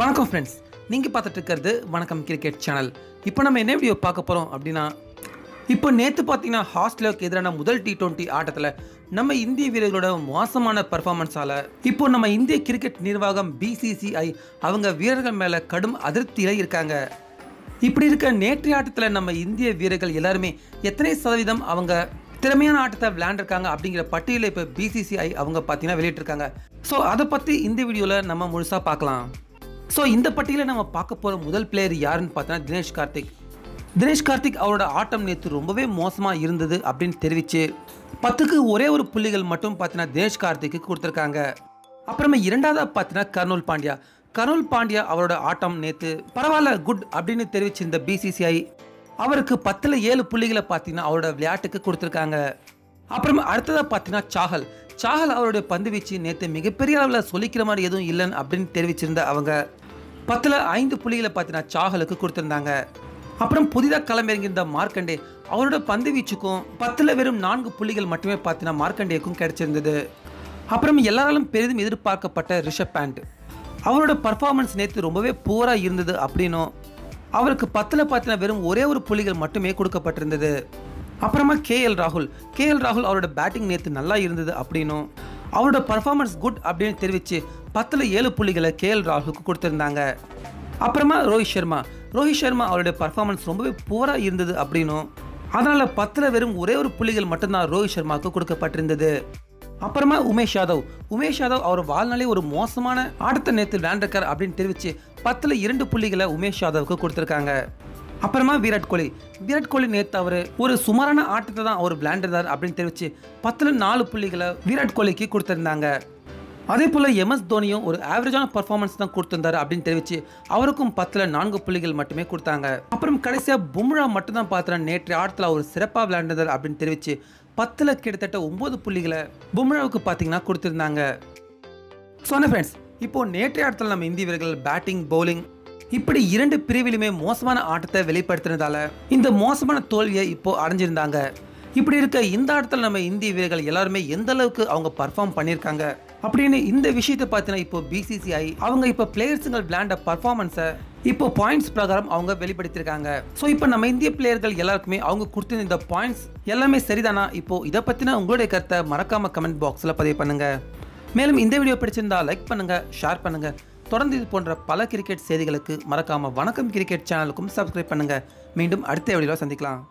வணக்கம் ஃப்ரெண்ட்ஸ் நீங்கள் பார்த்துட்டு இருக்கிறது வணக்கம் கிரிக்கெட் சேனல் இப்போ நம்ம என்ன வீடியோ பார்க்க போகிறோம் அப்படின்னா இப்போ நேற்று பார்த்தீங்கன்னா ஹாஸ்டலுக்கு எதிரான முதல் டி டுவெண்ட்டி ஆட்டத்தில் நம்ம இந்திய வீரர்களோட மோசமான பர்ஃபார்மன்ஸால் இப்போ நம்ம இந்திய கிரிக்கெட் நிர்வாகம் பிசிசிஐ அவங்க வீரர்கள் மேலே கடும் அதிருப்தியில் இருக்காங்க. இப்படி இருக்க நேற்றைய ஆட்டத்தில் நம்ம இந்திய வீரர்கள் எல்லாருமே எத்தனை சதவீதம் அவங்க திறமையான ஆட்டத்தை விளையாண்டுருக்காங்க அப்படிங்கிற பட்டியலை இப்போ பிசிசிஐ அவங்க பார்த்தீங்கன்னா வெளியிட்டிருக்காங்க. ஸோ அதை பற்றி இந்த வீடியோவில் நம்ம முழுசாக பார்க்கலாம். ஸோ இந்த பட்டியலில் நம்ம பார்க்க போகிற முதல் பிளேயர் யாருன்னு பார்த்தோன்னா தினேஷ் கார்த்திக். தினேஷ் கார்த்திக் அவரோட ஆட்டம் நேற்று ரொம்பவே மோசமாக இருந்தது அப்படின்னு தெரிவித்து பத்துக்கு ஒரே ஒரு புள்ளிகள் மட்டும் பார்த்தீங்கன்னா தினேஷ் கார்த்திக்கு கொடுத்துருக்காங்க. அப்புறமா இரண்டாவதாக பார்த்தீங்கன்னா கர்னூல் பாண்டியா. கர்னூல் பாண்டியா அவரோட ஆட்டம் நேற்று பரவாயில்ல குட் அப்படின்னு தெரிவிச்சிருந்த பிசிசிஐ அவருக்கு பத்தில் ஏழு புள்ளிகளை பார்த்தீங்கன்னா அவரோட விளையாட்டுக்கு கொடுத்துருக்காங்க. அப்புறமா அடுத்ததாக பார்த்தீங்கன்னா சாஹல் சாஹல் அவருடைய பந்து வீச்சு நேற்று மிகப்பெரிய அளவில் சொல்லிக்கிற மாதிரி எதுவும் இல்லைன்னு அப்படின்னு தெரிவிச்சிருந்த அவங்க. பத்தில் ஐந்து புள்ளிகளை பார்த்தீங்கன்னா சாகலுக்கு கொடுத்துருந்தாங்க. அப்புறம் புதிதாக களமிறங்கியிருந்த மார்க்கண்டே அவரோட பந்து வீச்சுக்கும் பத்தில் வெறும் நான்கு புள்ளிகள் மட்டுமே பார்த்தீங்கன்னா மார்க்கண்டேக்கும் கிடைச்சிருந்தது. அப்புறம் எல்லாராலும் பெரிதும் எதிர்பார்க்கப்பட்ட ரிஷப் பேண்ட் அவரோட பர்ஃபார்மன்ஸ் நேற்று ரொம்பவே பூராக இருந்தது அப்படின்னும் அவருக்கு பத்தில் பார்த்தீங்கன்னா வெறும் ஒரே ஒரு புள்ளிகள் மட்டுமே கொடுக்கப்பட்டிருந்தது. அப்புறமா கேஎல் ராகுல் கேஎல் ராகுல் அவரோட பேட்டிங் நேற்று நல்லா இருந்தது அப்படின்னும் அவரோட பர்ஃபார்மன்ஸ் குட் அப்படின்னு தெரிவித்து பத்தில் ஏழு புள்ளிகளை கேஎல் ராகுலுக்கு கொடுத்துருந்தாங்க. அப்புறமா ரோஹித் சர்மா. ரோஹித் சர்மா அவருடைய பர்ஃபார்மன்ஸ் ரொம்பவே புவராக இருந்தது அப்படின்னும். அதனால் பத்தில் வெறும் ஒரே ஒரு புள்ளிகள் மட்டும்தான் ரோஹித் சர்மாவுக்கு கொடுக்கப்பட்டிருந்தது. அப்புறமா உமேஷ் யாதவ். உமேஷ் யாதவ் அவர் வாழ்நாளே ஒரு மோசமான ஆட்டத்தை நேற்று விளையாண்டிருக்கார் அப்படின்னு தெரிவித்து பத்தில் இரண்டு புள்ளிகளை உமேஷ் யாதவுக்கு கொடுத்துருக்காங்க. அப்புறமா விராட் கோலி. விராட் கோலி நேற்று அவர் ஒரு சுமாரான ஆட்டத்தை தான் அவர் விளையாண்டிருந்தார் அப்படின்னு தெரிவித்து பத்தில் நாலு புள்ளிகளை விராட் கோலிக்கு கொடுத்துருந்தாங்க. அதே போல் எம்எஸ் தோனியும் ஒரு ஆவரேஜான பர்ஃபார்மன்ஸ் தான் கொடுத்துருந்தாரு அப்படின்னு தெரிவித்து அவருக்கும் பத்தில் நான்கு புள்ளிகள் மட்டுமே கொடுத்தாங்க. அப்புறம் கடைசியாக பும்ரா மட்டும்தான் பார்த்தேன் நேற்று ஆட்டத்தில் அவர் சிறப்பாக விளையாண்டிருந்தார் அப்படின்னு தெரிவித்து பத்தில் கிட்டத்தட்ட ஒம்பது புள்ளிகளை பும்ராவுக்கு பார்த்தீங்கன்னா கொடுத்துருந்தாங்க. சொன்ன ஃப்ரெண்ட்ஸ் இப்போ நேற்றைய ஆட்டத்தில் நம்ம இந்திய வீரர்கள் பேட்டிங் பவுலிங் இப்படி இரண்டு பிரிவிலுமே மோசமான ஆட்டத்தை வெளிப்படுத்தினதால இந்த மோசமான தோல்வியை இப்போ அடைஞ்சிருந்தாங்க. இப்படி இருக்க இந்த இடத்துல நம்ம இந்திய வீரர்கள் எல்லாருமே எந்த அளவுக்கு அவங்க பர்ஃபார்ம் பண்ணியிருக்காங்க அப்படின்னு இந்த விஷயத்தை பார்த்தீங்கன்னா இப்போ பிசிசிஐ அவங்க இப்போ பிளேயர்ஸுங்கள் விளையாண்ட பர்ஃபார்மன்ஸை இப்போ பாயிண்ட்ஸ் பிரகாரம் அவங்க வெளிப்படுத்தியிருக்காங்க ஸோ இப்போ நம்ம இந்திய பிளேயர்கள் எல்லாருக்குமே அவங்க கொடுத்த இந்த பாயிண்ட்ஸ் எல்லாமே சரிதானா? இப்போ இதை பற்றின உங்களுடைய கருத்தை மறக்காம கமெண்ட் பாக்ஸில் பதிவு பண்ணுங்க. மேலும் இந்த வீடியோ பிடிச்சிருந்தா லைக் பண்ணுங்க ஷேர் பண்ணுங்க. தொடர்ந்து இது போன்ற பல கிரிக்கெட் செய்திகளுக்கு மறக்காம வணக்கம் கிரிக்கெட் சேனலுக்கும் சப்ஸ்கிரைப் பண்ணுங்க. மீண்டும் அடுத்த வீடியோவில் சந்திக்கலாம்.